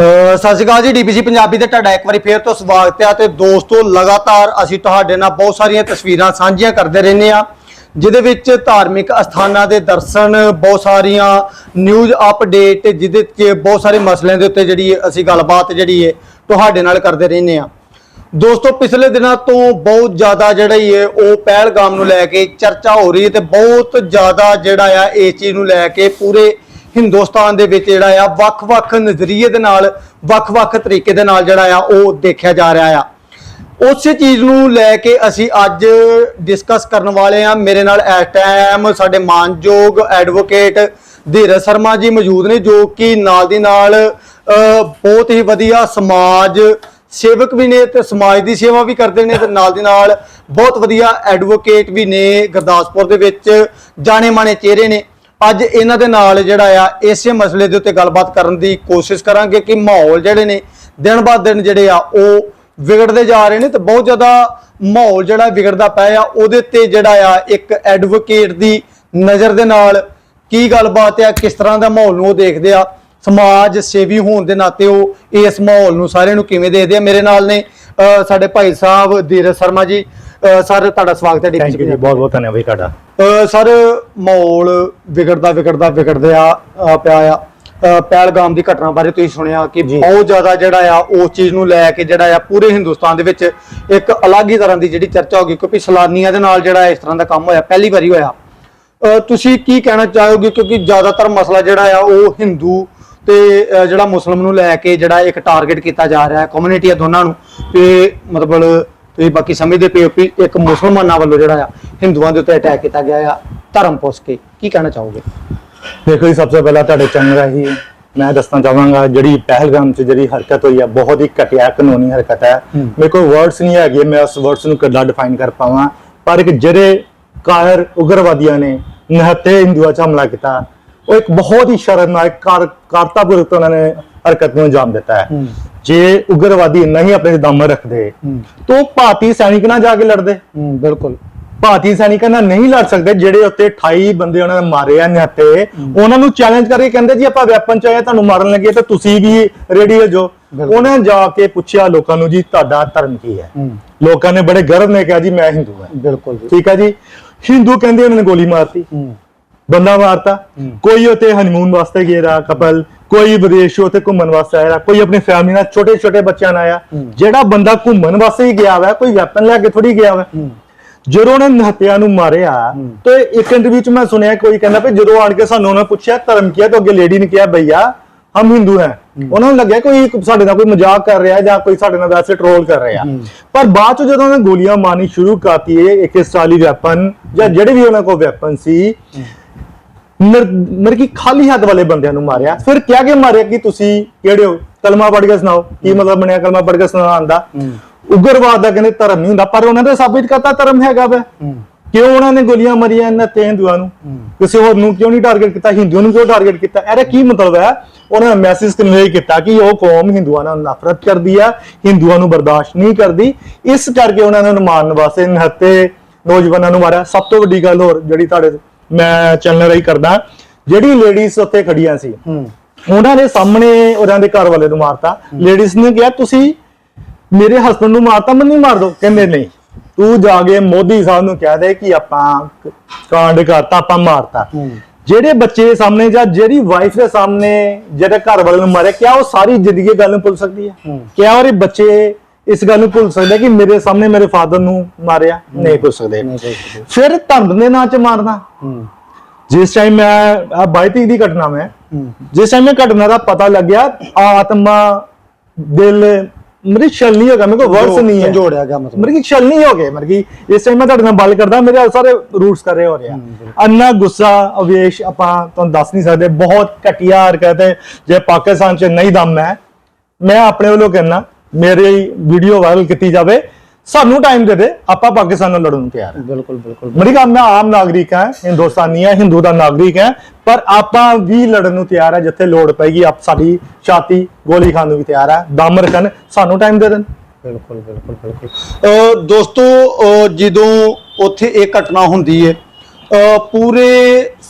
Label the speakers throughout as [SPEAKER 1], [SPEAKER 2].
[SPEAKER 1] ਸਤਿ ਸ਼੍ਰੀ ਅਕਾਲ ਜੀ ਡੀਪੀਸੀ ਪੰਜਾਬੀ ਤੇ ਤੁਹਾਡਾ ਇੱਕ ਵਾਰੀ ਫੇਰ ਤੋਂ ਸਵਾਗਤ ਹੈ ਤੇ ਦੋਸਤੋ, ਲਗਾਤਾਰ ਅਸੀਂ ਤੁਹਾਡੇ ਨਾਲ ਬਹੁਤ ਸਾਰੀਆਂ ਤਸਵੀਰਾਂ ਸਾਂਝੀਆਂ ਕਰਦੇ ਰਹਿੰਦੇ ਆ ਜਿਹਦੇ ਵਿੱਚ ਧਾਰਮਿਕ ਅਸਥਾਨਾਂ ਦੇ ਦਰਸ਼ਨ, ਬਹੁਤ ਸਾਰੀਆਂ ਨਿਊਜ਼ ਅਪਡੇਟ ਜਿਹਦੇ 'ਚ ਬਹੁਤ ਸਾਰੇ ਮਸਲਿਆਂ ਦੇ ਉੱਤੇ ਜਿਹੜੀ ਅਸੀਂ ਗੱਲਬਾਤ ਜਿਹੜੀ ਹੈ ਤੁਹਾਡੇ ਨਾਲ ਕਰਦੇ ਰਹਿੰਦੇ ਆ ਦੋਸਤੋ, ਪਿਛਲੇ ਦਿਨਾਂ ਤੋਂ ਬਹੁਤ ਜ਼ਿਆਦਾ ਜਿਹੜਾ ਹੀ ਹੈ ਉਹ ਪਹਿਲਗਾਮ ਨੂੰ ਲੈ ਕੇ ਚਰਚਾ ਹੋ ਰਹੀ ਹੈ ਤੇ ਬਹੁਤ ਜ਼ਿਆਦਾ ਜਿਹੜਾ ਆ ਇਸ ਚੀਜ਼ ਨੂੰ ਲੈ ਕੇ ਪੂਰੇ ਹਿੰਦੁਸਤਾਨ ਦੇ ਵਿੱਚ ਜਿਹੜਾ ਆ, ਵੱਖ-ਵੱਖ ਨਜ਼ਰੀਏ ਦੇ ਨਾਲ, ਵੱਖ-ਵੱਖ ਤਰੀਕੇ ਦੇ ਨਾਲ ਜਿਹੜਾ ਆ, ਉਹ ਦੇਖਿਆ ਜਾ ਰਿਹਾ ਆ। ਉਸੇ ਚੀਜ਼ ਨੂੰ ਲੈ ਕੇ ਅਸੀਂ ਅੱਜ ਡਿਸਕਸ ਕਰਨ ਵਾਲੇ ਆ। ਮੇਰੇ ਨਾਲ ਇਸ ਟਾਈਮ ਸਾਡੇ ਮਾਨਯੋਗ ਐਡਵੋਕੇਟ ਧੀਰਜ ਸ਼ਰਮਾ ਜੀ ਮੌਜੂਦ ਨੇ, ਜੋ ਕਿ ਨਾਲ ਦੀ ਨਾਲ ਬਹੁਤ ਹੀ ਵਧੀਆ ਸਮਾਜ ਸੇਵਕ ਵੀ ਨੇ ਤੇ ਸਮਾਜ ਦੀ ਸੇਵਾ ਵੀ ਕਰਦੇ ਨੇ ਤੇ ਨਾਲ ਦੀ ਨਾਲ ਬਹੁਤ ਵਧੀਆ ਐਡਵੋਕੇਟ ਵੀ ਨੇ। ਗੁਰਦਾਸਪੁਰ ਦੇ ਵਿੱਚ ਜਾਣੇ ਮਾਣੇ ਚਿਹਰੇ ਨੇ। ਅੱਜ ਇਹਨਾਂ ਦੇ ਨਾਲ ਜਿਹੜਾ ਆ, ਇਸੇ ਮਸਲੇ ਦੇ ਉੱਤੇ ਗੱਲਬਾਤ ਕਰਨ ਦੀ ਕੋਸ਼ਿਸ਼ ਕਰਾਂਗੇ ਕਿ ਮਾਹੌਲ ਜਿਹੜੇ ਨੇ, ਦਿਨ ਬਾਅਦ ਦਿਨ ਜਿਹੜੇ ਆ, ਉਹ ਵਿਗੜਦੇ ਜਾ ਰਹੇ ਨੇ ਤੇ ਬਹੁਤ ਜ਼ਿਆਦਾ ਮਾਹੌਲ ਜਿਹੜਾ ਵਿਗੜਦਾ ਪਿਆ ਆ, ਉਹਦੇ ਤੇ ਜਿਹੜਾ ਆ, ਇੱਕ ਐਡਵੋਕੇਟ ਦੀ ਨਜ਼ਰ ਦੇ ਨਾਲ ਕੀ ਗੱਲਬਾਤ ਆ, ਕਿਸ ਤਰ੍ਹਾਂ ਦਾ ਮਾਹੌਲ ਨੂੰ ਉਹ ਦੇਖਦੇ ਆ, ਸਮਾਜ ਸੇਵੀ ਹੋਣ ਦੇ ਨਾਤੇ ਉਹ ਇਸ ਮਾਹੌਲ ਨੂੰ ਸਾਰਿਆਂ ਨੂੰ ਕਿਵੇਂ ਦੇਖਦੇ ਆ? ਮੇਰੇ ਨਾਲ ਨੇ ਸਾਡੇ ਭਾਈ ਸਾਹਿਬ ਧੀਰਜ ਸ਼ਰਮਾ ਜੀ ਸਰ ਤੁਹਾਡਾ ਸਵਾਗਤ ਹੈ
[SPEAKER 2] ਥੈਂਕ ਯੂ ਜੀ ਬਹੁਤ ਬਹੁਤ ਧੰਨਵਾਦ ਜੀ ਤੁਹਾਡਾ।
[SPEAKER 1] ਸਰ ਮਾਹੌਲ ਵਿਗੜਦਾ ਵਿਗੜਦਾ ਵਿਗੜਦੇ ਆ ਅਹ ਪਿਆ ਆ। ਪਹਿਲਗਾਮ ਦੀ ਘਟਨਾ ਬਾਰੇ ਤੁਸੀਂ ਸੁਣਿਆ ਕਿ। ਬਹੁਤ ਜ਼ਿਆਦਾ ਜਿਹੜਾ ਆ ਉਸ ਚੀਜ਼ ਨੂੰ ਲੈ ਕੇ ਜਿਹੜਾ ਆ ਪੂਰੇ ਹਿੰਦੁਸਤਾਨ ਦੇ ਵਿੱਚ ਇੱਕ ਅਲੱਗ ਹੀ ਤਰ੍ਹਾਂ ਦੀ ਜਿਹੜੀ ਚਰਚਾ ਹੋ ਗਈ ਕਿਉਂਕਿ ਸਲਾਨੀਆਂ ਦੇ ਨਾਲ ਜਿਹੜਾ ਇਸ ਤਰ੍ਹਾਂ ਦਾ ਕੰਮ ਹੋਇਆ ਪਹਿਲੀ ਵਾਰੀ ਹੋਇਆ। ਤੁਸੀਂ ਕੀ ਕਹਿਣਾ ਚਾਹੋਗੇ? ਕਿਉਂਕਿ ਜ਼ਿਆਦਾਤਰ ਮਸਲਾ ਜਿਹੜਾ ਆ ਉਹ ਹਿੰਦੂ ਤੇ ਜਿਹੜਾ ਮੁਸਲਮ ਨੂੰ ਲੈ ਕੇ ਜਿਹੜਾ ਇੱਕ ਟਾਰਗੇਟ ਕੀਤਾ ਜਾ ਰਿਹਾ ਹੈ ਕਮਿਊਨਿਟੀ ਆ ਦੋਨਾਂ ਨੂੰ। ਤੇ ਮਤਲਬ ਤੁਸੀਂ ਬਾਕੀ ਸਮਝਦੇ ਪਏ ਹੋ ਕਿ ਇੱਕ ਮੁਸਲਮਾਨਾਂ ਵੱਲੋਂ ਜਿਹੜਾ ਆ ਹਿੰਦੂਆਂ ਦੇ ਉੱਤੇ ਅਟੈਕ ਕੀਤਾ ਗਿਆ ਆ ਧਰਮ ਪੁੱਛ ਕੇ। ਕੀ ਕਹਿਣਾ ਚਾਹੋਗੇ?
[SPEAKER 2] ਦੇਖੋ ਜੀ ਸਭ ਤੋਂ ਪਹਿਲਾਂ ਤੁਹਾਡੇ ਚੈਨਲ ਰਾਹੀਂ ਮੈਂ ਦੱਸਣਾ ਚਾਹਾਂਗਾ ਜਿਹੜੀ ਪਹਿਲਗਾਮ 'ਚ ਜਿਹੜੀ ਹਰਕਤ ਹੋਈ ਹੈ ਬਹੁਤ ਹੀ ਘਟੀਆ ਕਾਨੂੰਨੀ ਹਰਕਤ ਹੈ। ਮੇਰੇ ਕੋਲ ਵਰਡਸ ਨਹੀਂ ਹੈਗੇ ਮੈਂ ਉਸ ਵਰਡਸ ਨੂੰ ਕਿੱਦਾਂ ਡਿਫਾਈਨ ਕਰ ਪਾਵਾਂ। ਪਰ ਇੱਕ ਜਿਹੜੇ ਕਾਇਰ ਉਗਰਵਾਦੀਆਂ ਨੇ ਨਿਹੱਥੇ ਹਿੰਦੂਆਂ 'ਚ ਹਮਲਾ ਕੀਤਾ ਉਹ ਇੱਕ ਬਹੁਤ ਹੀ ਸ਼ਰਮਨਾਕ ਕਾਰ ਕਾਰਤਾਪੂਰਕ ਉਹਨਾਂ ਨੇ ਹਰਕਤ ਨੂੰ ਅੰਜਾਮ ਦਿੱਤਾ ਹੈ। ਜੇ ਉਗਰਵਾਦੀ ਨਹੀਂ ਆਪਣੇ ਦਮ ਰੱਖਦੇ ਤਾਂ ਭਾਰਤੀ ਸੈਨਿਕ ਨਾਲ ਜਾ ਕੇ ਲੜਦੇ।
[SPEAKER 1] ਬਿਲਕੁਲ।
[SPEAKER 2] ਭਾਰਤੀ ਸੈਨਿਕਾਂ ਨਾਲ ਨਹੀਂ ਲੜ ਸਕਦੇ ਜਿਹੜੇ ਉੱਤੇ 28 ਬੰਦੇ ਉਹਨਾਂ ਨੇ ਮਾਰੇ ਆ ਨਿਹੱਤੇ ਉਹਨਾਂ ਨੂੰ ਚੈਲੰਜ ਕਰਕੇ ਕਹਿੰਦੇ ਜੀ ਆਪਾਂ ਵੈਪਨ ਚਾਹੀਏ ਤੁਹਾਨੂੰ ਮਾਰਨ ਲੱਗੇ ਤਾਂ ਤੁਸੀਂ ਵੀ ਰੈਡੀ ਹੋ
[SPEAKER 1] ਬਿਲਕੁਲ।
[SPEAKER 2] ਉਹਨੇ ਜਾ ਕੇ ਪੁੱਛਿਆ ਲੋਕਾਂ ਨੂੰ ਜੀ ਤੁਹਾਡਾ ਧਰਮ ਕੀ ਹੈ? ਲੋਕਾਂ ਨੇ ਬੜੇ ਗਰਵ ਨੇ ਕਿਹਾ ਜੀ ਮੈਂ ਹਿੰਦੂ ਹਾਂ।
[SPEAKER 1] ਬਿਲਕੁਲ ਜੀ।
[SPEAKER 2] ਠੀਕ ਹੈ ਜੀ? ਹਿੰਦੂ ਕਹਿੰਦੇ ਉਹਨਾਂ ਨੇ ਗੋਲੀ ਮਾਰਤੀ। ਬੰਦਾ ਮਾਰਤਾ। ਕੋਈ ਉੱਥੇ ਹਨੀਮੂਨ ਵਾਸਤੇ ਗਿਆ ਕਪਲ। ਕੋਈ ਵਿਦੇਸ਼ ਉੱਥੇ ਘੁੰਮਣ ਵਾਸਤੇ ਆਇਆ ਕੋਈ ਆਪਣੀ ਫੈਮਿਲੀ ਨਾਲ ਛੋਟੇ ਛੋਟੇ ਬੱਚਿਆਂ ਨਾਲ ਆਇਆ। ਜਿਹੜਾ ਬੰਦਾ ਘੁੰਮਣ ਵਾਸਤੇ ਹੀ ਗਿਆ ਵਾ ਕੋਈ ਵੈਪਨ ਲੈ ਕੇ ਥੋੜੀ ਗਿਆ ਵਾ।
[SPEAKER 1] ਹੂੰ।
[SPEAKER 2] ਜਦੋਂ ਉਹਨੇ ਨਿਹੱਤਿਆਂ ਨੂੰ ਮਾਰਿਆ। ਤੇ ਇੱਕ ਇੰਟਰਵਿਊ ਚ ਮੈਂ ਸੁਣਿਆ ਕੋਈ ਕਹਿੰਦਾ ਵੀ ਜਦੋਂ ਆਣ ਕੇ ਸਾਨੂੰ ਉਹਨਾਂ ਪੁੱਛਿਆ ਧਰਮ ਕੀ ਹੈ ਤਾਂ ਅੱਗੇ ਲੇਡੀ ਨੇ ਕਿਹਾ ਭਈਆ ਹਮ ਹਿੰਦੂ ਹੈ। ਉਹਨਾਂ ਨੂੰ ਲੱਗਿਆ ਕੋਈ ਸਾਡੇ ਨਾਲ ਕੋਈ ਮਜ਼ਾਕ ਕਰ ਰਿਹਾ ਜਾਂ ਕੋਈ ਸਾਡੇ ਨਾਲ ਵੈਸੇ ਟ੍ਰੋਲ ਕਰ ਰਿਹਾ। ਪਰ ਬਾਅਦ ਚ ਜਦੋਂ ਉਹਨੇ ਗੋਲੀਆਂ ਮਾਰਨੀ ਸ਼ੁਰੂ ਕਰਤੀ ਇਹ ਇੱਕ ਚਾਲੀ ਵੈਪਨ ਜਾਂ ਜਿਹੜੇ ਵੀ ਉਹਨਾਂ ਕੋਲ ਵੈਪਨ ਸੀ ਮਰ ਕਿ ਖਾਲੀ ਹੱਥ ਵਾਲੇ ਬੰਦਿਆਂ ਨੂੰ ਮਾਰਿਆ। ਫਿਰ ਕਿਹਾ ਕਿ ਮਾਰਿਆ ਕਿ ਤੁਸੀਂ ਕਿਹੜੇ ਹੋ? ਕਲਮਾ ਪੜ੍ਹ ਕੇ ਸੁਣਾਓ। ਕੀ ਮਤਲਬ ਬਣਿਆ ਕਲਮਾ ਪੜ੍ਹ ਕੇ ਸੁਣਾਉਣ ਦਾ ਉਗਰਵਾਦ ਦਾ ਕਹਿੰਦੇ ਧਰਮ ਨਹੀਂ ਹੁੰਦਾ ਪਰ ਉਹਨਾਂ ਨੇ ਸਾਬਿਤ ਕਰਤਾ ਧਰਮ ਹੈਗਾ ਵਾ। ਕਿਉਂ ਉਹਨਾਂ ਨੇ ਗੋਲੀਆਂ ਮਾਰੀਆਂ ਇਹਨਾਂ ਤੇ ਹਿੰਦੂਆਂ ਨੂੰ। ਕਿਸੇ ਹੋਰ ਨੂੰ ਕਿਉਂ ਨਹੀਂ ਟਾਰਗੇਟ ਕੀਤਾ? ਹਿੰਦੂਆਂ ਨੂੰ ਕਿਉਂ ਟਾਰਗੇਟ ਕੀਤਾ? ਇਹਦਾ ਕੀ ਮਤਲਬ ਹੈ? ਉਹਨਾਂ ਨੇ ਮੈਸੇਜ ਕਨਵੇ ਕੀਤਾ ਕਿ ਉਹ ਕੌਮ ਹਿੰਦੂਆਂ ਨਾਲ ਨਫ਼ਰਤ ਕਰਦੀ ਆ ਹਿੰਦੂਆਂ ਨੂੰ ਬਰਦਾਸ਼ਤ ਨਹੀਂ ਕਰਦੀ। ਇਸ ਕਰਕੇ ਉਹਨਾਂ ਨੇ ਮਾਰਨ ਵਾਸਤੇ ਨਿਹੱਤੇ ਨੌਜਵਾਨਾਂ ਨੂੰ ਮਾਰਿਆ। ਸਭ ਤੋਂ ਵੱਡੀ ਗੱਲ ਹੋਰ ਜਿਹੜੀ ਤੁਹਾਡੇ ਮੈਂ ਚੈਨਲ ਰਾਹੀਂ ਕਰਦਾ ਜਿਹੜੀ ਲੇਡੀਜ਼ ਉੱਥੇ ਖੜੀਆਂ ਸੀ ਉਹਨਾਂ ਦੇ ਸਾਹਮਣੇ ਉਹਨਾਂ ਦੇ ਘਰ ਵਾਲੇ ਨੂੰ ਮਾਰਤਾ। ਲੇਡੀਜ਼ ਨੇ ਕਿਹਾ ਤੁਸੀਂ ਮੇਰੇ ਹਸਬੰਡ ਨੂੰ ਮਾਰਤਾ ਮੈਂ ਨਹੀਂ ਮਾਰ ਦੋ ਕਹਿੰਦੇ ਨਹੀਂ ਤੂੰ ਜਾ ਕੇ ਮੋਦੀ ਸਾਹਿਬ ਨੂੰ ਕਹਿ ਦੇ ਕਿ ਆਪਾਂ ਕਾਂਡ ਕਰਤਾ ਆਪਾਂ ਮਾਰਤਾ। ਜਿਹੜੇ ਬੱਚੇ ਦੇ ਸਾਹਮਣੇ ਜਾਂ ਜਿਹੜੀ ਵਾਈਫ ਦੇ ਸਾਹਮਣੇ ਜਿਹੜੇ ਘਰ ਵਾਲੇ ਨੂੰ ਮਾਰਿਆ ਕਿਆ ਉਹ ਸਾਰੀ ਜ਼ਿੰਦਗੀ ਗੱਲ ਨੂੰ ਭੁੱਲ ਸਕਦੀ ਹੈ?
[SPEAKER 1] ਹੂੰ।
[SPEAKER 2] ਕਿਆ ਉਹਦੇ ਬੱਚੇ ਇਸ ਗੱਲ ਨੂੰ ਭੁੱਲ ਸਕਦੇ ਕਿ ਮੇਰੇ ਸਾਹਮਣੇ ਮੇਰੇ ਫਾਦਰ ਨੂੰ ਮਾਰਿਆ। ਨਹੀਂ ਭੁੱਲ ਸਕਦੇ। ਫਿਰ ਧਰਮ ਦੇ ਨਾਂ 'ਚ ਮਾਰਨਾ। ਜਿਸ ਟਾਈਮ ਮੈਂ ਆ 22 ਤਰੀਕ ਦੀ ਘਟਨਾ ਮੈਂ ਜਿਸ ਟਾਈਮ ਇਹ ਘਟਨਾ ਦਾ ਪਤਾ ਲੱਗਿਆ ਆਤਮਾ ਦਿਲ ਮੇਰੀ ਛਲ ਨਹੀਂ ਹੋ ਗਿਆ ਮੇਰੇ ਕੋਲ ਵਰਡਸ ਨਹੀਂ ਹੈ।
[SPEAKER 1] ਜੋੜਿਆ ਗਿਆ ਮਤਲਬ।
[SPEAKER 2] ਮੇਰੀ ਛਲ ਨਹੀਂ ਹੋ ਗਏ ਮੇਰੀ ਇਸ ਟਾਈਮ ਮੈਂ ਤੁਹਾਡੇ ਨਾਲ ਗੱਲ ਕਰਦਾ ਮੇਰੇ ਸਾਰੇ ਰੂਟਸ ਕਰ ਰਹੇ ਹੋ। ਰਿਹਾ ਅੰਨਾ ਗੁੱਸਾ ਅਵੇਸ਼ ਆਪਾਂ ਤੁਹਾਨੂੰ ਦੱਸ ਨਹੀਂ ਸਕਦੇ ਬਹੁਤ ਘਟੀਆ ਹਰਕਤ ਹੈ। ਜੇ ਪਾਕਿਸਤਾਨ 'ਚ ਨਹੀਂ ਦਮ ਹੈ ਮੈਂ ਆਪਣੇ ਵੱਲੋਂ ਕਹਿਣਾ ਮੇਰੀ ਵੀਡੀਓ ਵਾਇਰਲ ਕੀਤੀ ਜਾਵੇ ਸਾਨੂੰ ਟਾਈਮ ਦੇ ਦੇ ਆਪਾਂ ਪਾਕਿਸਤਾਨ ਨਾਲ ਲੜਨ ਨੂੰ ਤਿਆਰ ਹਾਂ।
[SPEAKER 1] ਬਿਲਕੁਲ ਬਿਲਕੁਲ
[SPEAKER 2] ਮੇਰੀ ਗੱਲ ਮੈਂ ਆਮ ਨਾਗਰਿਕ ਹਾਂ ਹਿੰਦੁਸਤਾਨੀ ਹਾਂ ਹਿੰਦੂ ਦਾ ਨਾਗਰਿਕ ਹਾਂ ਪਰ ਆਪਾਂ ਵੀ ਲੜਨ ਨੂੰ ਤਿਆਰ ਹੈ ਜਿੱਥੇ ਲੋੜ ਪੈਗੀ ਆਪ ਸਾਡੀ ਛਾਤੀ ਗੋਲੀ ਖਾਣ ਨੂੰ ਵੀ ਤਿਆਰ ਹੈ ਦਮ ਰੱਖਣ ਸਾਨੂੰ ਟਾਈਮ ਦੇ ਦੇਣ।
[SPEAKER 1] ਬਿਲਕੁਲ ਬਿਲਕੁਲ ਬਿਲਕੁਲ। ਦੋਸਤੋ ਜਦੋਂ ਉੱਥੇ ਇਹ ਘਟਨਾ ਹੁੰਦੀ ਹੈ ਪੂਰੇ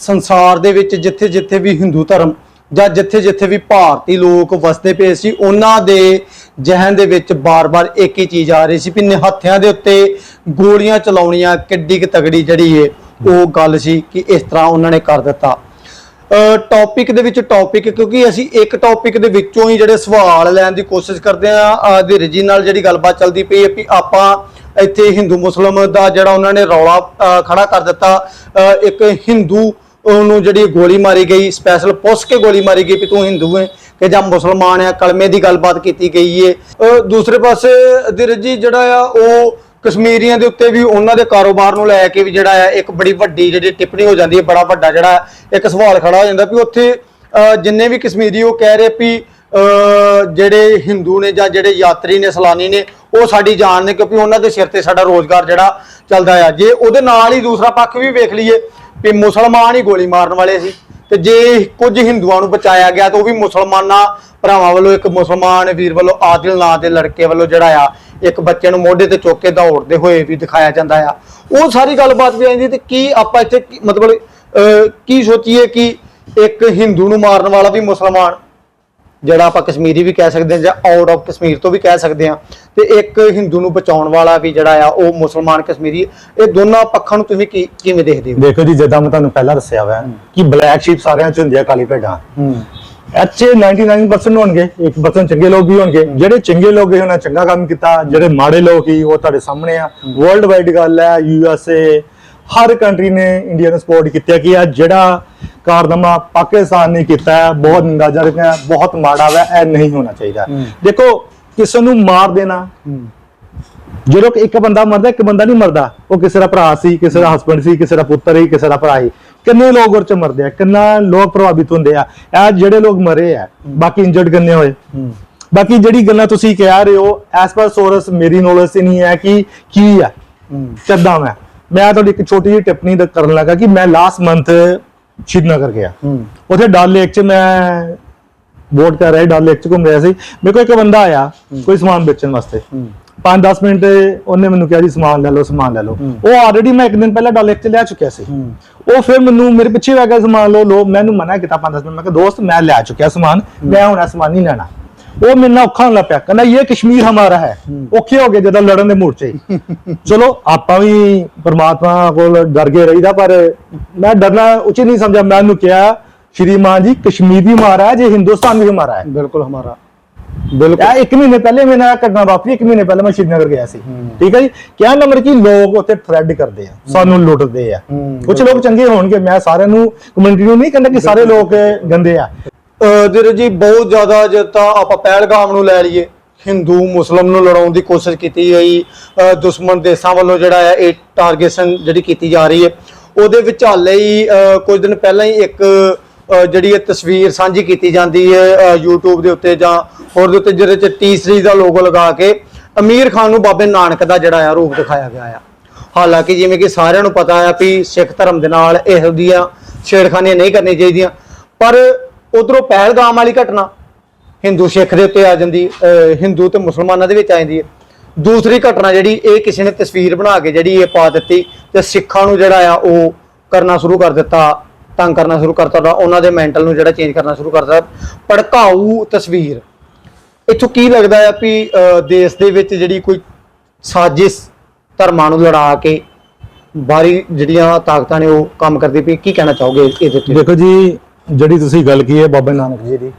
[SPEAKER 1] ਸੰਸਾਰ ਦੇ ਵਿੱਚ ਜਿੱਥੇ ਜਿੱਥੇ ਵੀ ਹਿੰਦੂ ਧਰਮ ਜਾਂ ਜਿੱਥੇ-ਜਿੱਥੇ ਵੀ ਭਾਰਤੀ ਲੋਕ ਵਸਦੇ ਪਏ ਸੀ ਉਹਨਾਂ ਦੇ ਜਹਨ ਦੇ ਵਿੱਚ ਬਾਰ-ਬਾਰ ਇੱਕ ਹੀ ਚੀਜ਼ ਆ ਰਹੀ ਸੀ ਵੀ ਨਿਹੱਥਿਆਂ ਦੇ ਉੱਤੇ ਗੋਲੀਆਂ ਚਲਾਉਣੀਆਂ ਕਿੱਡੀ ਕਿ ਤਗੜੀ ਜਿਹੜੀ ਏ ਉਹ ਗੱਲ ਸੀ ਕਿ ਇਸ ਤਰ੍ਹਾਂ ਉਹਨਾਂ ਨੇ ਕਰ ਦਿੱਤਾ। ਟੌਪਿਕ ਦੇ ਵਿੱਚ ਟੌਪਿਕ ਕਿਉਂਕਿ ਅਸੀਂ ਇੱਕ ਟੌਪਿਕ ਦੇ ਵਿੱਚੋਂ ਹੀ ਜਿਹੜੇ ਸਵਾਲ ਲੈਣ ਦੀ ਕੋਸ਼ਿਸ਼ ਕਰਦੇ ਆ ਦੇ ਰਜੀ ਨਾਲ ਜਿਹੜੀ ਗੱਲਬਾਤ ਚੱਲਦੀ ਪਈ ਹੈ ਵੀ ਆਪਾਂ ਇੱਥੇ ਹਿੰਦੂ ਮੁਸਲਮ ਦਾ ਜਿਹੜਾ ਉਹਨਾਂ ਨੇ ਰੌਲਾ ਅ, ਖੜਾ ਕਰ ਦਿੱਤਾ ਇੱਕ ਹਿੰਦੂ ਉਹਨੂੰ ਜਿਹੜੀ ਗੋਲੀ ਮਾਰੀ ਗਈ ਸਪੈਸ਼ਲ ਪੁੱਛ ਕੇ ਗੋਲੀ ਮਾਰੀ ਗਈ ਵੀ ਤੂੰ ਹਿੰਦੂ ਹੈ ਕਿ ਜਾਂ ਮੁਸਲਮਾਨ ਹੈ ਕਲਮੇ ਦੀ ਗੱਲਬਾਤ ਕੀਤੀ ਗਈ ਹੈ ਦੂਸਰੇ ਪਾਸੇ ਧੀਰਜ ਜੀ ਜਿਹੜਾ ਆ, ਉਹ ਕਸ਼ਮੀਰੀਆਂ ਦੇ ਉੱਤੇ ਵੀ ਉਹਨਾਂ ਦੇ ਕਾਰੋਬਾਰ ਨੂੰ ਲੈ ਕੇ ਵੀ ਜਿਹੜਾ ਆ, ਇੱਕ ਬੜੀ ਵੱਡੀ ਜਿਹੜੀ ਟਿੱਪਣੀ ਹੋ ਜਾਂਦੀ ਹੈ ਬੜਾ ਵੱਡਾ ਜਿਹੜਾ ਇੱਕ ਸਵਾਲ ਖੜਾ ਹੋ ਜਾਂਦਾ ਵੀ ਉੱਥੇ ਜਿੰਨੇ ਵੀ ਕਸ਼ਮੀਰੀ ਉਹ ਕਹਿ ਰਹੇ ਵੀ ਜਿਹੜੇ ਹਿੰਦੂ ਨੇ ਜਾਂ ਜਿਹੜੇ ਯਾਤਰੀ ਨੇ, ਸੈਲਾਨੀ ਨੇ, ਉਹ ਸਾਡੀ ਜਾਨ ਨੇ ਕਿਉਂਕਿ ਉਹਨਾਂ ਦੇ ਸਿਰ ਤੇ ਸਾਡਾ ਰੋਜ਼ਗਾਰ ਜਿਹੜਾ ਚੱਲਦਾ ਆ। ਜੇ ਉਹਦੇ ਨਾਲ ਹੀ ਦੂਸਰਾ ਪੱਖ ਵੀ ਵੇਖ ਲਈਏ ਵੀ ਮੁਸਲਮਾਨ ਹੀ ਗੋਲੀ ਮਾਰਨ ਵਾਲੇ ਸੀ। ਤੇ ਜੇ ਕੁਝ ਹਿੰਦੂਆਂ ਨੂੰ ਬਚਾਇਆ ਗਿਆ ਤਾਂ ਉਹ ਵੀ ਮੁਸਲਮਾਨਾਂ ਭਰਾਵਾਂ ਵੱਲੋਂ ਇੱਕ ਮੁਸਲਮਾਨ ਵੀਰ ਵੱਲੋਂ ਆਦਿਲ ਨਾਂ ਦੇ ਲੜਕੇ ਵੱਲੋਂ ਜਿਹੜਾ ਆ ਇੱਕ ਬੱਚੇ ਨੂੰ ਮੋਢੇ ਤੇ ਚੁੱਕ ਕੇ ਦੌੜਦੇ ਹੋਏ ਵੀ ਦਿਖਾਇਆ ਜਾਂਦਾ ਆ। ਉਹ ਸਾਰੀ ਗੱਲਬਾਤ ਵੀ ਆਂਦੀ ਤੇ ਕੀ ਆਪਾਂ ਇੱਥੇ ਮਤਲਬ ਅਹ, ਕੀ ਸੋਚੀਏ ਕਿ ਇੱਕ ਹਿੰਦੂ ਨੂੰ ਮਾਰਨ ਵਾਲਾ ਵੀ ਮੁਸਲਮਾਨ ਜਿਹੜਾ ਆਪਾਂ ਕਸ਼ਮੀਰੀ ਵੀ ਕਹਿ ਸਕਦੇ ਹਾਂ ਜਾਂ ਆਊਟ ਆਫ ਕਸ਼ਮੀਰ ਤੋਂ ਵੀ ਕਹਿ ਸਕਦੇ ਹਾਂ ਤੇ ਇੱਕ ਹਿੰਦੂ ਨੂੰ ਬਚਾਉਣ ਵਾਲਾ ਵੀ ਜਿਹੜਾ ਆ ਉਹ ਮੁਸਲਮਾਨ ਕਸ਼ਮੀਰੀ ਇਹ ਦੋਨਾਂ ਪੱਖਾਂ ਨੂੰ ਤੁਸੀਂ ਕੀ ਕਿਵੇਂ ਦੇਖਦੇ ਹੋ?
[SPEAKER 2] ਦੇਖੋ ਜੀ ਜਿੱਦਾਂ ਮੈਂ ਤੁਹਾਨੂੰ ਪਹਿਲਾਂ ਦੱਸਿਆ ਹੋਇਆ ਕਿ ਬਲੈਕ ਸ਼ੀਪ ਸਾਰਿਆਂ ਚ ਹੁੰਦੀ ਆ ਕਾਲੀ ਭੇਡਾਂ। ਐਚ 99% ਹੋਣਗੇ 1% ਚੰਗੇ ਲੋਕ ਵੀ ਹੋਣਗੇ। ਜਿਹੜੇ ਚੰਗੇ ਲੋਕ ਉਹਨਾਂ ਚੰਗਾ ਕੰਮ ਕੀਤਾ ਜਿਹੜੇ ਮਾੜੇ ਲੋਕ ਹੀ ਉਹ ਤੁਹਾਡੇ ਸਾਹਮਣੇ ਆ। ਵਰਲਡ ਵਾਈਡ ਗੱਲ ਹੈ ਯੂ ਐਸ ਏ ਹਰ ਕੰਟਰੀ ਨੇ ਇੰਡੀਆ ਨੂੰ ਸਪੋਰਟ ਕੀਤਾ ਕਿ ਆ ਜਿਹੜਾ ਕਾਰਨਾਮਾ ਪਾਕਿਸਤਾਨ ਨੇ ਕੀਤਾ ਹੈ ਬਹੁਤ ਨਿੰਦਾਜਨਕ ਹੈ ਬਹੁਤ ਮਾੜਾ ਹੈ ਇਹ ਨਹੀਂ ਹੋਣਾ ਚਾਹੀਦਾ। ਦੇਖੋ ਕਿਸੇ ਨੂੰ ਮਾਰ ਦੇਣਾ ਜਦੋਂ ਇੱਕ ਬੰਦਾ ਮਰਦਾ ਇੱਕ ਬੰਦਾ ਨਹੀਂ ਮਰਦਾ ਉਹ ਕਿਸੇ ਦਾ ਭਰਾ ਸੀ ਕਿਸੇ ਦਾ ਹਸਬੰਡ ਸੀ ਕਿਸੇ ਦਾ ਪੁੱਤਰ ਸੀ ਕਿਸੇ ਦਾ ਭਰਾ ਸੀ ਕਿੰਨੇ ਲੋਕ ਉਹ ਚ ਮਰਦੇ ਆ ਕਿੰਨਾ ਲੋਕ ਪ੍ਰਭਾਵਿਤ ਹੁੰਦੇ ਆ ਇਹ ਜਿਹੜੇ ਲੋਕ ਮਰੇ ਆ ਬਾਕੀ ਇੰਜਰਡ ਕਰਨੇ ਹੋਏ? ਬਾਕੀ ਜਿਹੜੀ ਗੱਲਾਂ ਤੁਸੀਂ ਕਹਿ ਰਹੇ ਹੋ ਐਸ ਪਰ ਸੋਰਸ ਮੇਰੀ ਨੌਲੇਜ ਤੇ ਨਹੀਂ ਹੈ ਕਿ ਕੀ ਆ ਕਿੱਦਾਂ ਮੈਂ ਮੈਂ ਤੁਹਾਡੀ ਇੱਕ ਛੋਟੀ ਜਿਹੀ ਟਿੱਪਣੀ ਦਾ ਕਰਨ ਲੱਗਾ ਕਿ ਮੈਂ ਲਾਸਟ ਮੰਥ ਸ਼੍ਰੀਨਗਰ ਗਿਆ। ਉਥੇ ਡਲ ਲੇਕ 'ਚ ਮੈਂ ਵੋਟ ਕਰ ਰਿਹਾ ਡਲ ਲੇਕ 'ਚ ਘੁੰਮ ਰਿਹਾ ਸੀ। ਮੇਰੇ ਕੋਲ ਇੱਕ ਬੰਦਾ ਆਇਆ ਕੋਈ ਸਮਾਨ ਵੇਚਣ ਵਾਸਤੇ। 5-10 ਮਿੰਟ ਉਹਨੇ ਮੈਨੂੰ ਕਿਹਾ ਜੀ ਸਮਾਨ ਲੈ ਲਓ ਸਮਾਨ ਲੈ ਲਓ। ਉਹ ਆਲਰੇਡੀ ਮੈਂ ਇੱਕ ਦਿਨ ਪਹਿਲਾਂ ਡਲ ਲੇਕ 'ਚ ਲੈ ਚੁੱਕਿਆ ਸੀ। ਉਹ ਫਿਰ ਮੈਨੂੰ ਮੇਰੇ ਪਿੱਛੇ ਵਗ ਗਿਆ ਸਮਾਨ ਲਓ ਲਓ। ਮੈਨੂੰ ਮਨਾ ਕੀਤਾ 5-10 ਮਿੰਟ। ਮੈਂ ਕਿਹਾ ਦੋਸਤ ਮੈਂ ਲੈ ਚੁੱਕਿਆ ਸਮਾਨ। ਮੈਂ ਹੁਣ ਇਹ ਸਮਾਨ ਨਹੀਂ ਲੈਣਾ। ਉਹ ਮੇਰੇ ਨਾਲ ਔਖਾ ਹੋਣ ਪਿਆ। ਕਹਿੰਦਾ ਇਹ ਕਸ਼ਮੀਰ ਹਮਾਰਾ ਹੈ। ਔਖੇ ਹੋ ਗਏ ਜਦੋਂ ਲੜਨ ਦੇ ਮੋਰਚੇ ਚਲੋ ਆਪਾਂ ਵੀ ਪ੍ਰਮਾਤਮਾ ਕੋਲ ਡਰ ਕੇ ਰਹੀਦਾ ਪਰ ਮੈਂ ਡਰਨਾ ਉਚਿਤ ਨਹੀਂ ਸਮਝਿਆ। ਮੈਂ ਉਹਨੂੰ ਕਿਹਾ ਸ਼੍ਰੀਮਾਨ ਜੀ ਕਸ਼ਮੀਰ ਵੀ ਹਮਾਰਾ ਹੈ ਜੇ ਹਿੰਦੁਸਤਾਨ ਵੀ ਹਮਾਰਾ ਹੈ।
[SPEAKER 1] ਬਿਲਕੁਲ ਹਮਾਰਾ। ਬਿਲਕੁਲ।
[SPEAKER 2] ਇਹ ਇੱਕ ਮਹੀਨੇ ਪਹਿਲੇ ਮੇਰੇ ਨਾਲ ਘਟਨਾ ਵਾਪਰੀ ਇੱਕ ਮਹੀਨੇ ਪਹਿਲੇ ਮੈਂ ਸ਼੍ਰੀਨਗਰ ਗਿਆ ਸੀ। ਠੀਕ ਹੈ ਜੀ? ਕਿਆ ਨੰਬਰ ਕੀ ਲੋਕ ਉੱਥੇ ਥ੍ਰੈਡ ਕਰਦੇ ਆ ਸਾਨੂੰ ਲੁੱਟਦੇ ਆ। ਕੁਝ ਲੋਕ ਚੰਗੇ ਹੋਣਗੇ ਮੈਂ ਸਾਰਿਆਂ ਨੂੰ ਕਮਿਊਨਿਟੀ ਨੂੰ ਨਹੀਂ ਕਹਿੰਦਾ ਕਿ ਸਾਰੇ ਲੋਕ ਗੰਦੇ ਆ।
[SPEAKER 1] ਜਿਹੜੇ ਜੀ ਬਹੁਤ ਜ਼ਿਆਦਾ ਜੇ ਤਾਂ ਆਪਾਂ ਪਹਿਲਗਾਮ ਨੂੰ ਲੈ ਲਈਏ ਹਿੰਦੂ ਮੁਸਲਮ ਨੂੰ ਲੜਾਉਣ ਦੀ ਕੋਸ਼ਿਸ਼ ਕੀਤੀ ਗਈ ਦੁਸ਼ਮਣ ਦੇਸ਼ਾਂ ਵੱਲੋਂ ਜਿਹੜਾ ਹੈ ਇਹ ਟਾਰਗੇਸ਼ਨ ਜਿਹੜੀ ਕੀਤੀ ਜਾ ਰਹੀ ਹੈ ਉਹਦੇ ਵਿੱਚ ਹਾਲੇ ਹੀ ਕੁਝ ਦਿਨ ਪਹਿਲਾਂ ਹੀ ਇੱਕ ਜਿਹੜੀ ਇਹ ਤਸਵੀਰ ਸਾਂਝੀ ਕੀਤੀ ਜਾਂਦੀ ਹੈ ਅ, YouTube ਦੇ ਉੱਤੇ ਜਾਂ ਹੋਰ ਦੇ ਉੱਤੇ ਜਿਹਦੇ ਚ ਟੀ ਸੀਰੀਜ਼ ਦਾ ਲੋਗੋ ਲਗਾ ਕੇ ਅਮੀਰ ਖਾਨ ਨੂੰ ਬਾਬੇ ਨਾਨਕ ਦਾ ਜਿਹੜਾ ਆ ਰੂਪ ਦਿਖਾਇਆ ਗਿਆ ਆ। ਹਾਲਾਂਕਿ ਜਿਵੇਂ ਕਿ ਸਾਰਿਆਂ ਨੂੰ ਪਤਾ ਆ ਵੀ ਸਿੱਖ ਧਰਮ ਦੇ ਨਾਲ ਇਹੋ ਜਿਹੀਆਂ ਛੇੜਖਾਨੀਆਂ ਨਹੀਂ ਕਰਨੀਆਂ ਚਾਹੀਦੀਆਂ ਪਰ ਉਧਰੋਂ ਪਹਿਲਗਾਮ ਵਾਲੀ ਘਟਨਾ, ਹਿੰਦੂ ਸਿੱਖ ਦੇ ਉੱਤੇ ਆ ਜਾਂਦੀ ਹਿੰਦੂ ਤੇ ਮੁਸਲਮਾਨਾਂ ਦੇ ਵਿੱਚ ਆ ਜਾਂਦੀ ਹੈ। ਦੂਸਰੀ ਘਟਨਾ ਜਿਹੜੀ, ਇਹ ਕਿਸੇ ਨੇ ਤਸਵੀਰ ਬਣਾ ਕੇ ਜਿਹੜੀ ਇਹ ਪਾ ਦਿੱਤੀ ਤੇ ਸਿੱਖਾਂ ਨੂੰ ਜਿਹੜਾ ਆ ਉਹ ਕਰਨਾ ਸ਼ੁਰੂ ਕਰ ਦਿੱਤਾ, ਤੰਗ ਕਰਨਾ ਸ਼ੁਰੂ ਕਰਤਾ ਉਹਨਾਂ- ਉਹਨਾਂ ਦੇ ਮੈਂਟਲ ਨੂੰ ਜਿਹੜਾ ਚੇਂਜ ਕਰਨਾ ਸ਼ੁਰੂ ਕਰਤਾ ਭੜਕਾਊ ਤਸਵੀਰ। ਇੱਥੋਂ ਕੀ ਲੱਗਦਾ ਆ ਵੀ ਦੇਸ਼ ਦੇ ਵਿੱਚ ਜਿਹੜੀ ਕੋਈ ਸਾਜ਼ਿਸ਼ ਧਰਮਾਂ ਨੂੰ ਲੜਾ ਕੇ ਬਾਹਰੀ ਜਿਹੜੀਆਂ ਤਾਕਤਾਂ ਨੇ ਉਹ ਕੰਮ ਕਰਦੀ ਪਈ, ਕੀ ਕਹਿਣਾ ਚਾਹੋਗੇ ਇਹਦੇ ਉੱਤੇ?
[SPEAKER 2] ਦੇਖੋ ਜੀ ਜਿਹੜੀ ਤੁਸੀਂ ਗੱਲ ਕੀ ਹੈ ਬਾਬਾ ਨਾਨਕ ਜੀ ਦੀ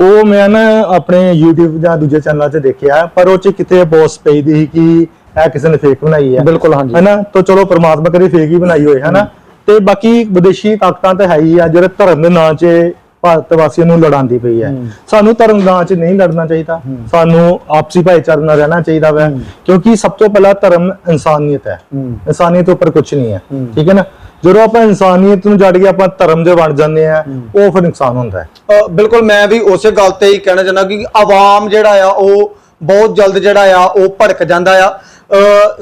[SPEAKER 2] ਉਹ ਮੈਂ ਨਾ ਆਪਣੇ YouTube ਜਾਂ ਦੂਜੇ ਚੈਨਲਾਂ 'ਤੇ ਦੇਖਿਆ ਪਰ ਉਹ 'ਚ ਕਿਤੇ ਪੋਸਟ ਪਈ ਦੀ ਸੀ ਕਿ ਇਹ ਕਿਸੇ ਨੇ ਫੇਕ ਬਣਾਈ ਹੈ।
[SPEAKER 1] ਬਿਲਕੁਲ ਹਾਂਜੀ।
[SPEAKER 2] ਹੈਨਾ? ਤਾਂ ਚਲੋ ਪ੍ਰਮਾਤਮਾ ਕਰੇ ਫੇਕ ਹੀ ਬਣਾਈ ਹੋਏ ਹੈਨਾ? ਤੇ ਬਾਕੀ ਵਿਦੇਸ਼ੀ ਤਾਕਤਾਂ ਤੇ ਹੈ ਹੀ ਆ ਜਿਹੜੇ ਧਰਮ ਦੇ ਨਾਂ 'ਚ ਭਾਰਤ ਵਾਸੀਆਂ ਨੂੰ ਲੜਾਉਂਦੀ ਪਈ ਹੈ। ਸਾਨੂੰ ਧਰਮ ਦੇ ਨਾਂ 'ਚ ਨਹੀਂ ਲੜਨਾ ਚਾਹੀਦਾ। ਸਾਨੂੰ ਆਪਸੀ ਭਾਈਚਾਰੇ ਨਾਲ ਰਹਿਣਾ ਚਾਹੀਦਾ ਵੈ ਕਿਉਂਕਿ ਸਭ ਤੋਂ ਪਹਿਲਾ ਧਰਮ ਇਨਸਾਨੀਅਤ ਹੈ। ਇਨਸਾਨੀਅਤ ਉੱਪਰ ਕੁਝ ਨਹੀਂ ਹੈ। ਠੀਕ ਹੈ ਨਾ? ਜਦੋਂ ਆਪਾਂ ਇਨਸਾਨੀਅਤ ਨੂੰ ਛੱਡ ਕੇ ਆਪਾਂ ਧਰਮ ਦੇ ਬਣ ਜਾਂਦੇ ਆ ਉਹ ਫਿਰ ਨੁਕਸਾਨ ਹੁੰਦਾ ਹੈ।
[SPEAKER 1] ਬਿਲਕੁਲ ਮੈਂ ਵੀ ਉਸੇ ਗੱਲ ਤੇ ਹੀ ਕਹਿਣਾ ਚਾਹੁੰਦਾ ਕਿ ਆਵਾਮ ਜਿਹੜਾ ਆ ਉਹ ਬਹੁਤ ਜਲਦ ਜਿਹੜਾ ਆ ਉਹ ਭੜਕ ਜਾਂਦਾ ਆ।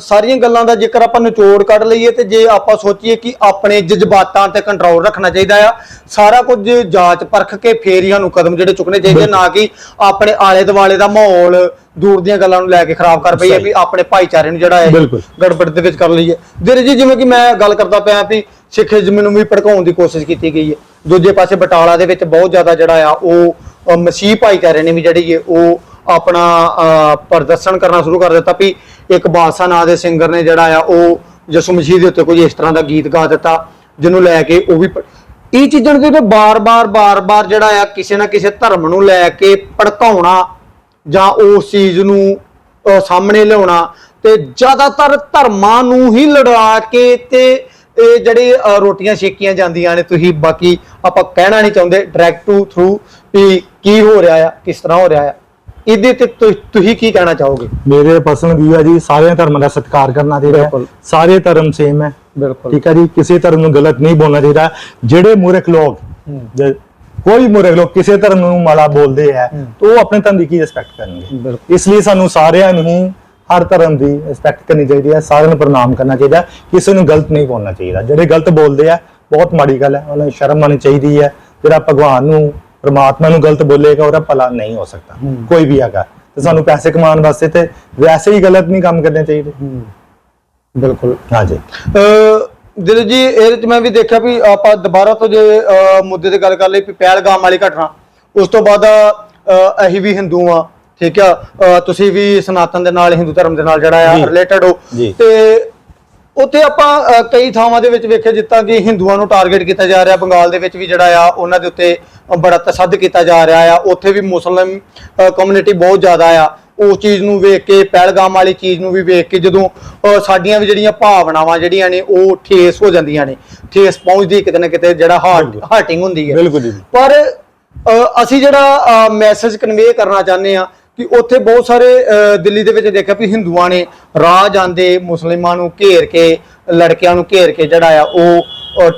[SPEAKER 1] ਸਾਰੀਆਂ ਗੱਲਾਂ ਦਾ ਜੇਕਰ ਆਪਾਂ ਨਿਚੋੜ ਕੱਢ ਲਈਏ ਤੇ ਜੇ ਆਪਾਂ ਸੋਚੀਏ ਕਿ ਆਪਣੇ ਜਜ਼ਬਾਤਾਂ ਤੇ ਕੰਟਰੋਲ ਰੱਖਣਾ ਚਾਹੀਦਾ ਆ ਸਾਰਾ ਕੁਝ ਜਾਂਚ ਪਰਖ ਕੇ ਫੇਰ ਹੀ ਸਾਨੂੰ ਕਦਮ ਜਿਹੜੇ ਚੁੱਕਣੇ ਚਾਹੀਦੇ ਨਾ ਕਿ ਆਪਣੇ ਆਲੇ ਦੁਆਲੇ ਦਾ ਮਾਹੌਲ ਦੂਰ ਦੀਆਂ ਗੱਲਾਂ ਨੂੰ ਲੈ ਕੇ ਖਰਾਬ ਕਰ ਪਈਏ ਵੀ ਆਪਣੇ ਭਾਈਚਾਰੇ ਨੂੰ ਜਿਹੜਾ ਹੈ
[SPEAKER 2] ਬਿਲਕੁਲ।
[SPEAKER 1] ਗੜਬੜ ਦੇ ਵਿੱਚ ਕਰ ਲਈਏ ਵੀਰ ਜੀ ਜਿਵੇਂ ਕਿ ਮੈਂ ਗੱਲ ਕਰਦਾ ਪਿਆ ਵੀ ਸਿੱਖੀਜ਼ਮ ਨੂੰ ਵੀ ਭੜਕਾਉਣ ਦੀ ਕੋਸ਼ਿਸ਼ ਕੀਤੀ ਗਈ ਹੈ। ਦੂਜੇ ਪਾਸੇ ਬਟਾਲਾ ਦੇ ਵਿੱਚ ਬਹੁਤ ਜ਼ਿਆਦਾ ਜਿਹੜਾ ਆ ਉਹ ਅ, ਮਸੀਹ ਭਾਈਚਾਰੇ ਨੇ ਵੀ ਜਿਹੜੀ ਹੈ ਉਹ ਆਪਣਾ ਅ, ਪ੍ਰਦਰਸ਼ਨ ਕਰਨਾ ਸ਼ੁਰੂ ਕਰ ਦਿੱਤਾ ਵੀ ਇੱਕ ਬਾਦਸ਼ਾਹ ਨਾਂ ਦੇ ਸਿੰਗਰ ਨੇ ਜਿਹੜਾ ਆ ਉਹ ਯਿਸੂ ਮਸੀਹ ਦੇ ਉੱਤੇ ਕੋਈ ਇਸ ਤਰ੍ਹਾਂ ਦਾ ਗੀਤ ਗਾ ਦਿੱਤਾ ਜਿਹਨੂੰ ਲੈ ਕੇ ਉਹ ਵੀ ਇਹ ਚੀਜ਼ਾਂ ਨੂੰ ਤੇ ਬਾਰ-ਬਾਰ ਬਾਰ-ਬਾਰ ਜਿਹੜਾ ਆ ਕਿਸੇ ਨਾ ਕਿਸੇ ਧਰਮ ਨੂੰ ਲੈ ਕੇ ਭੜਕਾਉਣਾ ਜਾਂ ਉਸ ਚੀਜ਼ ਨੂੰ ਸਾਹਮਣੇ ਲਿਆਉਣਾ ਤੇ ਜ਼ਿਆਦਾਤਰ ਧਰਮਾਂ ਨੂੰ ਹੀ ਲੜਾ ਕੇ ਤੇ ਇਹ ਜਿਹੜੇ ਰੋਟੀਆਂ ਛੇਕੀਆਂ ਜਾਂਦੀਆਂ ਨੇ ਤੁਸੀਂ ਬਾਕੀ ਆਪਾਂ ਕਹਿਣਾ ਨਹੀਂ ਚਾਹੁੰਦੇ ਡਾਇਰੈਕਟ ਟੂ ਥਰੂ ਵੀ ਕੀ ਹੋ ਰਿਹਾ ਆ ਕਿਸ ਤਰ੍ਹਾਂ ਹੋ ਰਿਹਾ ਆ। ਇਹਦੇ ਤੇ ਤੁਸੀਂ ਕੀ ਕਹਿਣਾ ਚਾਹੋਗੇ?
[SPEAKER 2] ਮੇਰੇ ਪਰਸਨਲ ਵੀਊ ਹੈ ਜੀ ਸਾਰੇ ਧਰਮਾਂ ਦਾ ਸਤਿਕਾਰ ਕਰਨਾ ਚਾਹੀਦਾ ਹੈ। ਸਾਰੇ ਧਰਮ ਸੇਮ ਹੈ।
[SPEAKER 1] ਬਿਲਕੁਲ।
[SPEAKER 2] ਠੀਕ ਹੈ ਜੀ ਕਿਸੇ ਧਰਮ ਨੂੰ ਗਲਤ ਨਹੀਂ ਬੋਲਣਾ ਚਾਹੀਦਾ। ਜਿਹੜੇ ਮੂਰਖ ਲੋਕ ਕੋਈ ਮੂਰਖ ਲੋਕ ਕਿਸੇ ਧਰਮ ਨੂੰ ਮਾੜਾ ਬੋਲਦੇ ਹੈ। ਤਾਂ ਉਹ ਆਪਣੇ ਧਰਮ ਦੀ ਕੀ ਰਿਸਪੈਕਟ ਕਰਨਗੇ? ਇਸ ਲਈ ਸਾਨੂੰ ਸਾਰਿਆਂ ਨੂੰ ਹਰ ਧਰਮ ਦੀ ਰਿਸਪੈਕਟ ਕਰਨੀ ਚਾਹੀਦੀ ਹੈ ਸਾਰਿਆਂ ਨੂੰ ਪ੍ਰਣਾਮ ਕਰਨਾ ਚਾਹੀਦਾ ਕਿਸੇ ਨੂੰ ਗਲਤ ਨਹੀਂ ਬੋਲਣਾ ਚਾਹੀਦਾ। ਜਿਹੜੇ ਗਲਤ ਬੋਲਦੇ ਆ ਬਹੁਤ ਮਾੜੀ ਗੱਲ ਹੈ ਉਹਨਾਂ ਨੂੰ ਸ਼ਰਮ ਆਉਣੀ ਚਾਹੀਦੀ ਹੈ ਜਿਹੜਾ ਭਗਵਾਨ ਨੂੰ ਪ੍ਰਮਾਤਮਾ ਨੂੰ ਗਲਤ ਬੋਲੇਗਾ ਉਹਦਾ ਭਲਾ ਨਹੀਂ ਹੋ ਸਕਦਾ ਕੋਈ ਵੀ ਹੈਗਾ। ਤੇ ਸਾਨੂੰ ਪੈਸੇ ਕਮਾਉਣ ਵਾਸਤੇ ਤੇ ਵੈਸੇ ਹੀ ਗਲਤ ਨਹੀਂ ਕੰਮ ਕਰਨੇ ਚਾਹੀਦੇ।
[SPEAKER 1] ਬਿਲਕੁਲ।
[SPEAKER 2] ਹਾਂਜੀ।
[SPEAKER 1] ਅ ਦਿਲ ਜੀ ਇਹਦੇ ਵਿੱਚ ਮੈਂ ਵੀ ਦੇਖਿਆ ਵੀ ਆਪਾਂ ਦੁਬਾਰਾ ਤੋਂ ਜੇ ਮੁੱਦੇ ਤੇ ਗੱਲ ਕਰ ਲਈ ਵੀ ਪਹਿਲਗਾਮ ਵਾਲੀ ਘਟਨਾ ਉਸ ਤੋਂ ਬਾਅਦ ਅਸੀਂ ਵੀ ਹਿੰਦੂ ਆ ਠੀਕ ਆ ਤੁਸੀਂ ਵੀ ਸਨਾਤਨ ਦੇ ਨਾਲ ਹਿੰਦੂ ਧਰਮ ਦੇ ਨਾਲ ਜਿਹੜਾ ਆ। ਰਿਲੇਟਡ ਹੋ। ਤੇ ਉੱਥੇ ਆਪਾਂ ਕਈ ਥਾਵਾਂ ਦੇ ਵਿੱਚ ਵੇਖਿਆ ਜਿੱਦਾਂ ਕਿ ਹਿੰਦੂਆਂ ਨੂੰ ਟਾਰਗੇਟ ਕੀਤਾ ਜਾ ਰਿਹਾ ਬੰਗਾਲ ਦੇ ਵਿੱਚ ਵੀ ਜਿਹੜਾ ਆ ਉਹਨਾਂ ਦੇ ਉੱਤੇ ਬੜਾ ਤਸੱਦ ਕੀਤਾ ਜਾ ਰਿਹਾ ਆ ਉੱਥੇ ਵੀ ਮੁਸਲਿਮ ਕਮਿਊਨਿਟੀ ਬਹੁਤ ਜ਼ਿਆਦਾ ਆ ਉਸ ਚੀਜ਼ ਨੂੰ ਵੇਖ ਕੇ ਪਹਿਲਗਾਮ ਵਾਲੀ ਚੀਜ਼ ਨੂੰ ਵੀ ਵੇਖ ਕੇ ਜਦੋਂ ਸਾਡੀਆਂ ਵੀ ਜਿਹੜੀਆਂ ਭਾਵਨਾਵਾਂ ਜਿਹੜੀਆਂ ਨੇ ਉਹ ਠੇਸ ਹੋ ਜਾਂਦੀਆਂ ਨੇ। ਠੇਸ ਪਹੁੰਚਦੀ ਕਿਤੇ ਨਾ ਕਿਤੇ ਜਿਹੜਾ ਹਾਰਟ ਹਾਰਟਿੰਗ ਹੁੰਦੀ ਹੈ।
[SPEAKER 2] ਬਿਲਕੁਲ ਜੀ।
[SPEAKER 1] ਪਰ ਅਸੀਂ ਜਿਹੜਾ ਮੈਸੇਜ ਕਨਵੇ ਕਰਨਾ ਚਾਹੁੰਦੇ ਆ ਕਿ ਉੱਥੇ ਬਹੁਤ ਸਾਰੇ ਦਿੱਲੀ ਦੇ ਵਿੱਚ ਦੇਖਿਆ ਵੀ ਹਿੰਦੂਆਂ ਨੇ ਰਾਹ ਜਾਂਦੇ ਮੁਸਲਿਮਾਂ ਨੂੰ ਘੇਰ ਕੇ ਲੜਕਿਆਂ ਨੂੰ ਘੇਰ ਕੇ ਜਿਹੜਾ ਆ ਉਹ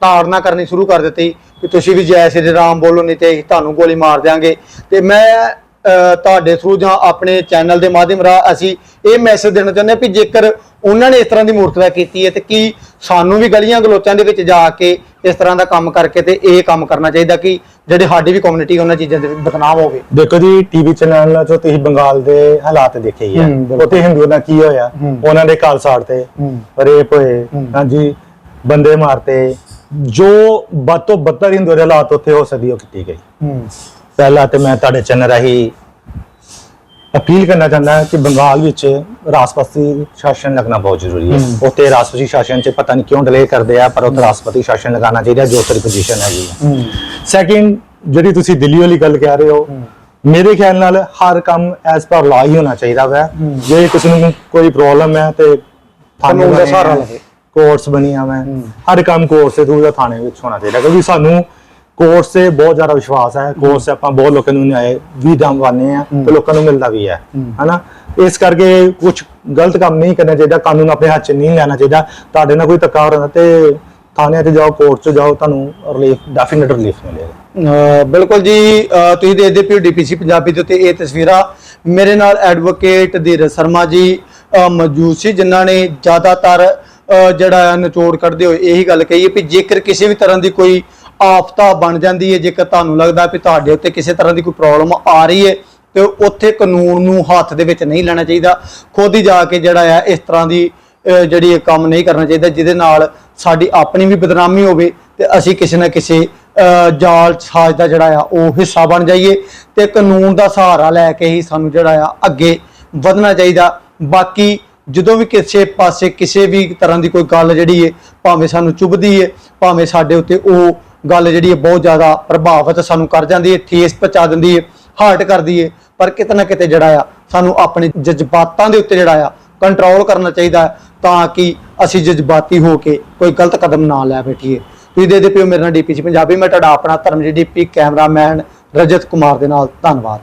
[SPEAKER 1] ਤਾੜਨਾ ਕਰਨੀ ਸ਼ੁਰੂ ਕਰ ਦਿੱਤੀ ਕਿ ਤੁਸੀਂ ਵੀ ਜੈ ਸ੍ਰੀ ਰਾਮ ਬੋਲੋ ਨਹੀਂ ਤੇ ਤੁਹਾਨੂੰ ਗੋਲੀ ਮਾਰ ਦਿਆਂਗੇ। ਤੇ ਮੈਂ ਤੁਹਾਡੇ ਥਰੂ ਜਾਂ ਆਪਣੇ ਚੈਨਲ ਦੇ ਮਾਧਿਅਮ ਰਾਹ ਅਸੀਂ ਇਹ ਮੈਸੇਜ ਦੇਣਾ ਚਾਹੁੰਦੇ ਹਾਂ ਵੀ ਜੇਕਰ ਉਹਨਾਂ ਨੇ ਇਸ ਤਰ੍ਹਾਂ ਦੀ ਮੂਰਤਤਾ ਕੀਤੀ ਹੈ ਤੇ ਕੀ ਸਾਨੂੰ ਵੀ ਗਲੀਆਂ ਗਲੋਚਾਂ ਦੇ ਵਿੱਚ ਜਾ ਕੇ ਇਸ ਤਰ੍ਹਾਂ ਦਾ ਕੰਮ ਕਰਕੇ ਤੇ ਇਹ ਕੰਮ ਕਰਨਾ ਚਾਹੀਦਾ ਕਿ ਜਿਹੜੇ ਸਾਡੀ ਵੀ ਕਮਿਊਨਿਟੀ ਉਹਨਾਂ ਚੀਜ਼ਾਂ ਦੇ ਬਦਨਾਮ ਹੋਵੇ।
[SPEAKER 2] ਦੇਖੋ ਜੀ ਟੀਵੀ ਚੈਨਲ ਚੋਂ ਤੁਸੀਂ ਬੰਗਾਲ ਦੇ ਹਾਲਾਤ ਦੇਖੇ ਹੀ ਆ। ਉੱਥੇ ਹਿੰਦੂਆਂ ਦਾ ਕੀ ਹੋਇਆ। ਉਹਨਾਂ ਦੇ ਘਰ ਸਾੜਤੇ। ਰੇਪ ਹੋਏ ਹਾਂਜੀ ਬੰਦੇ ਮਾਰਤੇ। ਜੋ ਵੱਧ ਤੋਂ ਬੱਤਰ ਹਿੰਦੂ ਦੇ ਹਾਲਾਤ ਉੱਥੇ ਹੋ ਸਕਦੀ ਉਹ ਕੀਤੀ ਗਈ। ਪਹਿਲਾਂ ਤੇ ਮੈਂ ਤੁਹਾਡੇ ਚੈਨਲ ਰਾਹੀਂ ਅਪੀਲ ਕਰਨਾ ਚਾਹੁੰਦਾ ਹਾਂ ਕਿ ਬੰਗਾਲ ਵਿੱਚ ਰਾਸ਼ਟਰਪਤੀ ਸ਼ਾਸਨ ਲੱਗਣਾ ਬਹੁਤ ਜ਼ਰੂਰੀ ਹੈ। ਉੱਥੇ ਰਾਸ਼ਟਰਪਤੀ ਸ਼ਾਸਨ 'ਚ ਪਤਾ ਨਹੀਂ ਕਿਉਂ ਡਿਲੇ ਕਰਦੇ ਆ ਪਰ ਉੱਥੇ ਰਾਸ਼ਟਰਪਤੀ ਸ਼ਾਸਨ ਲਗਾਉਣਾ ਚਾਹੀਦਾ ਜੋ ਤੇਰੀ ਪੋਜੀਸ਼ਨ ਹੈਗੀ ਹੈ। ਸੈਕਿੰਡ ਜਿਹੜੀ ਤੁਸੀਂ ਦਿੱਲੀ ਵਾਲੀ ਗੱਲ ਕਹਿ ਰਹੇ ਹੋ ਮੇਰੇ ਖਿਆਲ ਨਾਲ ਹਰ ਕੰਮ ਐਸ ਪਰ ਲਾ ਹੀ ਹੋਣਾ ਚਾਹੀਦਾ ਵੈ। ਜੇ ਕਿਸੇ ਨੂੰ ਕੋਈ ਪ੍ਰੋਬਲਮ ਹੈ ਤੇ
[SPEAKER 1] ਕਾਨੂੰਨ ਦਾ ਸਹਾਰਾ ਲਵੇ।
[SPEAKER 2] ਕੋਰਟਸ ਬਣੀਆਂ ਮੈਂ ਹਰ ਕੰਮ ਦੇ ਥਰੂ ਦਾ ਥਾਣੇ ਵਿੱਚ ਹੋਣਾ ਚਾਹੀਦਾ ਕਿਉਂਕਿ ਸਾਨੂੰ ਕੋਰਟ ਤੇ ਬਹੁਤ ਜ਼ਿਆਦਾ ਵਿਸ਼ਵਾਸ ਹੈ। ਕੋਰਟ ਸੇ ਆਪਾਂ ਬਹੁਤ ਲੋਕਾਂ ਨੂੰ ਨਿਆਂ ਵੀ ਦਵਾਨੇ ਆ ਤੇ ਲੋਕਾਂ ਨੂੰ ਮਿਲਦਾ ਵੀ ਹੈ। ਹਨਾ? ਇਸ ਕਰਕੇ ਕੁਝ ਗਲਤ ਕੰਮ ਨਹੀਂ ਕਰਨਾ ਚਾਹੀਦਾ ਕਾਨੂੰਨ ਆਪਣੇ ਹੱਥ 'ਚ ਨਹੀਂ ਲੈਣਾ ਚਾਹੀਦਾ। ਤੁਹਾਡੇ ਨਾਲ ਕੋਈ ਧੱਕਾ ਹੋ ਰਿਹਾ ਤੇ ਥਾਣੇ ਤੇ ਜਾਓ ਕੋਰਟ 'ਚ ਜਾਓ ਤੁਹਾਨੂੰ ਰਿਲੀਫ ਡੈਫੀਨਿਟ ਰਿਲੀਫ ਮਿਲੇਗਾ।
[SPEAKER 1] ਬਿਲਕੁਲ ਜੀ ਤੁਸੀਂ ਦੇਖਦੇ ਪਿਓ ਡੀਪੀਸੀ ਪੰਜਾਬੀ ਦੇ ਉੱਤੇ ਇਹ ਤਸਵੀਰਾਂ। ਮੇਰੇ ਨਾਲ ਐਡਵੋਕੇਟ ਧੀਰਜ ਸ਼ਰਮਾ ਜੀ ਮੌਜੂਦ ਸੀ ਜਿਨ੍ਹਾਂ ਨੇ ਜ਼ਿਆਦਾਤਰ ਜਿਹੜਾ ਨਿਚੋੜ ਕੱਢਦੇ ਹੋਏ ਇਹੀ ਗੱਲ ਕਹੀ ਹੈ ਵੀ ਜੇਕਰ ਕਿਸੇ ਵੀ ਤਰ੍ਹਾਂ ਦੀ ਕੋਈ ਆਫਤਾ ਬਣ ਜਾਂਦੀ ਹੈ ਜੇਕਰ ਤੁਹਾਨੂੰ ਲੱਗਦਾ ਵੀ ਤੁਹਾਡੇ ਉੱਤੇ ਕਿਸੇ ਤਰ੍ਹਾਂ ਦੀ ਕੋਈ ਪ੍ਰੋਬਲਮ ਆ ਰਹੀ ਹੈ ਤੇ ਉੱਥੇ ਕਾਨੂੰਨ ਨੂੰ ਹੱਥ ਦੇ ਵਿੱਚ ਨਹੀਂ ਲੈਣਾ ਚਾਹੀਦਾ। ਖੁਦ ਹੀ ਜਾ ਕੇ ਜਿਹੜਾ ਆ, ਇਸ ਤਰ੍ਹਾਂ ਦੀ ਜਿਹੜੀ ਇਹ ਕੰਮ ਨਹੀਂ ਕਰਨਾ ਚਾਹੀਦਾ, ਜਿਹਦੇ ਨਾਲ ਸਾਡੀ ਆਪਣੀ ਵੀ ਬਦਨਾਮੀ ਹੋਵੇ ਤੇ ਅਸੀਂ ਕਿਸੇ ਨਾ ਕਿਸੇ ਜਾਲ ਸਾਜ਼ ਦਾ ਜਿਹੜਾ ਆ, ਉਹ ਹਿੱਸਾ ਬਣ ਜਾਈਏ। ਤੇ ਕਾਨੂੰਨ ਦਾ ਸਹਾਰਾ ਲੈ ਕੇ ਹੀ ਸਾਨੂੰ ਜਿਹੜਾ ਆ, ਅੱਗੇ ਵਧਣਾ ਚਾਹੀਦਾ। ਬਾਕੀ ਜਦੋਂ ਵੀ ਕਿਸੇ ਪਾਸੇ ਕਿਸੇ ਵੀ ਤਰ੍ਹਾਂ ਦੀ ਕੋਈ ਗੱਲ ਜਿਹੜੀ ਹੈ ਭਾਵੇਂ ਸਾਨੂੰ ਚੁਭਦੀ ਹੈ ਭਾਵੇਂ ਸਾਡੇ ਉੱਤੇ ਉਹ ਗੱਲ ਜਿਹੜੀ ਹੈ ਬਹੁਤ ਜ਼ਿਆਦਾ ਪ੍ਰਭਾਵਿਤ ਸਾਨੂੰ ਕਰ ਜਾਂਦੀ ਹੈ, ਠੇਸ ਪਹੁੰਚਾ ਦਿੰਦੀ ਹੈ ਹਾਰਟ ਕਰਦੀ ਹੈ, ਪਰ ਕਿਤੇ ਨਾ ਕਿਤੇ ਜਿਹੜਾ ਆ, ਸਾਨੂੰ ਆਪਣੇ ਜਜ਼ਬਾਤਾਂ ਦੇ ਉੱਤੇ ਜਿਹੜਾ ਆ ਕੰਟਰੋਲ ਕਰਨਾ ਚਾਹੀਦਾ ਤਾਂ ਕਿ ਅਸੀਂ ਜਜ਼ਬਾਤੀ ਹੋ ਕੇ ਕੋਈ ਗਲਤ ਕਦਮ ਨਾ ਲੈ ਬੈਠੀਏ। ਤੁਸੀਂ ਦੇ ਦੇ ਪਿਓ ਮੇਰੇ ਨਾਲ ਡੀਪੀਸੀ ਪੰਜਾਬੀ, ਮੈਂ ਤੁਹਾਡਾ ਆਪਣਾ ਧਰਮ ਧਰਮਜੀਤ ਡੀਪੀ ਕੈਮਰਾਮੈਨ ਰਜਤ ਕੁਮਾਰ ਦੇ ਨਾਲ, ਧੰਨਵਾਦ।